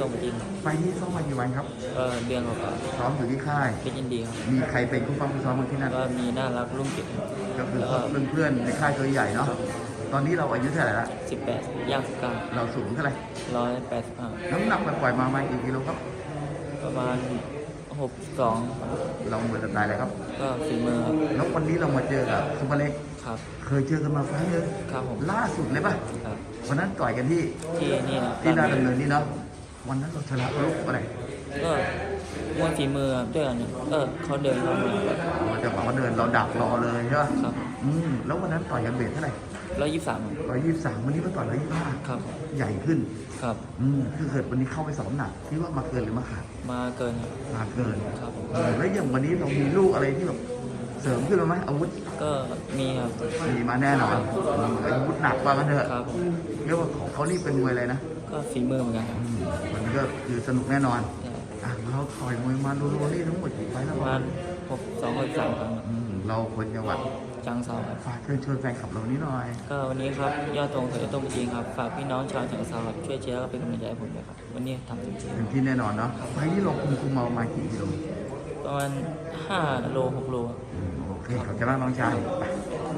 ตรงจริงไฟล์นี้ซ้อมมากี่วันครับก็เดือนกว่าซ้อมอยู่ที่ค่ายๆเป็นยินดีครับ มีใครเป็นผู้ฟังผู้ซ้อมมาที่นั่นก็มีน่ารักรุ่งกิจก็คือเพื่อนๆในค่ายตัวใหญ่เนาะ ตอนนี้เราอายุเท่าไหร่ละ สิบแปดย่างสิบเก้าเราสูงเท่าไหร่ ร้อยแปดสิบห้าน้ำหนักปล่อยๆมามากี่กิโลครับ ประมาณหกสองเราเหมือนจะตายเลยครับ ก็ฝีมือครับแล้ววันนี้เรามาเจอกับซุปเปอร์เล็ก ครับ เคยเจอกันมาไฟล์เลยครับผม ล่าสุดเลยป่ะ ครับ วันนั้นต่อยกันที่ที่นี่นะที่นาดำเนินนี่เนาะ วันนั้นเราชนะเขาลูกอะไรก็มวยฝีมือครับด้วยกันเนี่ยก็เขาเดินเข้ามาเราจะบอกว่าเดินเราดักรอเลยใช่ป่ะครับอืมแล้ววันนั้นต่อยกันเบรเท่าไหร่ร้อยยี่สิบสามร้อยยี่สิบสามวันนี้มาต่อยร้อยยี่สิบห้าครับ ใหญ่ขึ้น ครับ อืมคือเกิดวันนี้เข้าไปสองหนักที่ว่ามาเกินหรือมาขาด มาเกินครับมาเกิน ครับผมเออแล้วอย่างวันนี้เรามีลูกอะไรที่แบบเสริมขึ้นมาไหมอาวุธ ก็มีครับ มีมาแน่นอนอืมอาวุธหนักว่ากันเถอะครับผมเรียกว่าของเขานี่เป็นมวยอะไรนะ ก็ฝีมือเหมือนกันครับอืมมันก็คือสนุกแน่นอนใช่อะเราต่อยมวยมารัวๆนี่ทั้งหมดกี่ไฟล์แล้วประมาณหกสองหกสามครั้งครับอืมเราคนจังหวัดจังเซาครับ ฝากเชิญชวนแฟนคลับเรานี้หน่อยก็วันนี้ครับยอดตรงเสยตรงจริงครับ ฝากพี่น้องชาวจังเซาครับช่วยเชียร์แล้วก็เป็นกำลังใจให้ผมด้วยครับ วันนี้ทำเต็มที่เต็มที่แน่นอนเนาะไฟล์นี้เราคุมคุมมาประมาณกี่กิโลประมาณห้าโลหกโลครับ อืมโอเคขอบใจมากน้องชาย